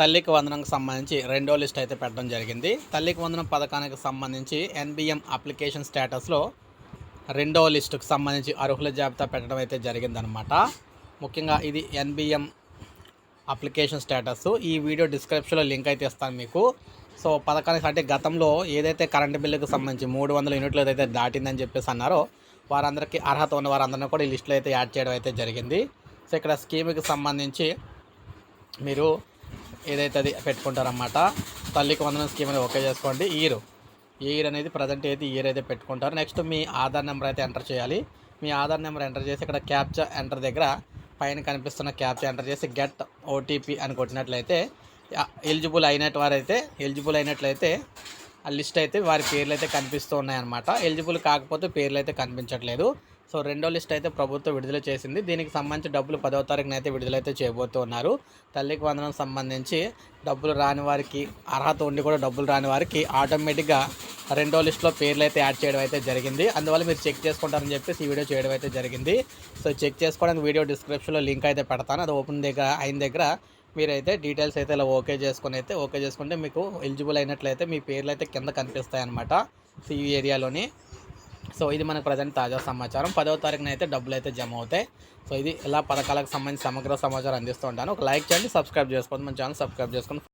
తల్లికి వందనంకి సంబంధించి రెండో లిస్ట్ అయితే పెట్టడం జరిగింది. తల్లికి వందనం పథకానికి సంబంధించి ఎన్బిఎం అప్లికేషన్ స్టేటస్లో రెండో లిస్టుకు సంబంధించి అర్హుల జాబితా పెట్టడం అయితే జరిగిందనమాట ముఖ్యంగా ఇది ఎన్బిఎం అప్లికేషన్ స్టేటస్. ఈ వీడియో డిస్క్రిప్షన్లో లింక్ అయితే ఇస్తాను మీకు. సో పథకానికి అంటే గతంలో ఏదైతే కరెంటు బిల్లుకు సంబంధించి మూడు వందల యూనిట్లు ఏదైతే దాటిందని చెప్పేసి అన్నారో వారందరికీ అర్హత ఉన్న వారందరినీ కూడా ఈ లిస్టులో అయితే యాడ్ చేయడం అయితే జరిగింది. సో ఇక్కడ స్కీమ్కి సంబంధించి మీరు ఏదైతే అది పెట్టుకుంటారన్నమాట తల్లికి వందనం స్కీమ్ అనేది ఓకే చేసుకోండి. ఇయర్ ఇయర్ అనేది ప్రజెంట్ అయితే ఇయర్ అయితే పెట్టుకుంటారు. నెక్స్ట్ మీ ఆధార్ నెంబర్ అయితే ఎంటర్ చేయాలి. మీ ఆధార్ నెంబర్ ఎంటర్ చేసి ఇక్కడ క్యాప్చా ఎంటర్ దగ్గర పైన కనిపిస్తున్న క్యాప్చా ఎంటర్ చేసి గెట్ ఓటీపీ అని కొట్టినట్లయితే ఎలిజిబుల్ అయినట్టు వారైతే ఎలిజిబుల్ అయినట్లయితే ఆ లిస్ట్ అయితే వారి పేర్లు అయితే కనిపిస్తూ ఉన్నాయన్నమాట. ఎలిజిబుల్ కాకపోతే పేర్లు అయితే కనిపించట్లేదు. సో రెండో లిస్ట్ అయితే ప్రభుత్వం విడుదల చేసింది. దీనికి సంబంధించి డబ్బులు పదవ తారీఖున అయితే విడుదలైతే చేయబోతూ ఉన్నారు. తల్లికి వందనం సంబంధించి డబ్బులు రాని వారికి అర్హత ఉండి కూడా డబ్బులు రాని వారికి ఆటోమేటిక్గా రెండో లిస్ట్లో పేర్లు అయితే యాడ్ చేయడం అయితే జరిగింది. అందువల్ల మీరు చెక్ చేసుకుంటారని చెప్పేసి ఈ వీడియో చేయడం అయితే జరిగింది. సో చెక్ చేసుకోవడానికి వీడియో డిస్క్రిప్షన్లో లింక్ అయితే పెడతాను. అది ఓపెన్ దగ్గర అయిన దగ్గర మీరైతే డీటెయిల్స్ అయితే ఇలా ఓకే చేసుకుని అయితే ఓకే చేసుకుంటే మీకు ఎలిజిబుల్ అయినట్లయితే మీ పేర్లు అయితే కింద కనిపిస్తాయి అనమాట సో ఈ ఏరియాలోని. సో ఇది మనకు ప్రజెంట్ తాజా సమాచారం. పదవ తారీఖున అయితే డబ్బులు అయితే జమ అవుతాయి. సో ఇది ఇలా పథకాలకు సంబంధించి సమగ్ర సమాచారం అందిస్తూ ఉంటాను. ఒక లైక్ చేయండి సబ్స్క్రైబ్ చేసుకోండి. మన ఛానల్ సబ్స్క్రైబ్ చేసుకొని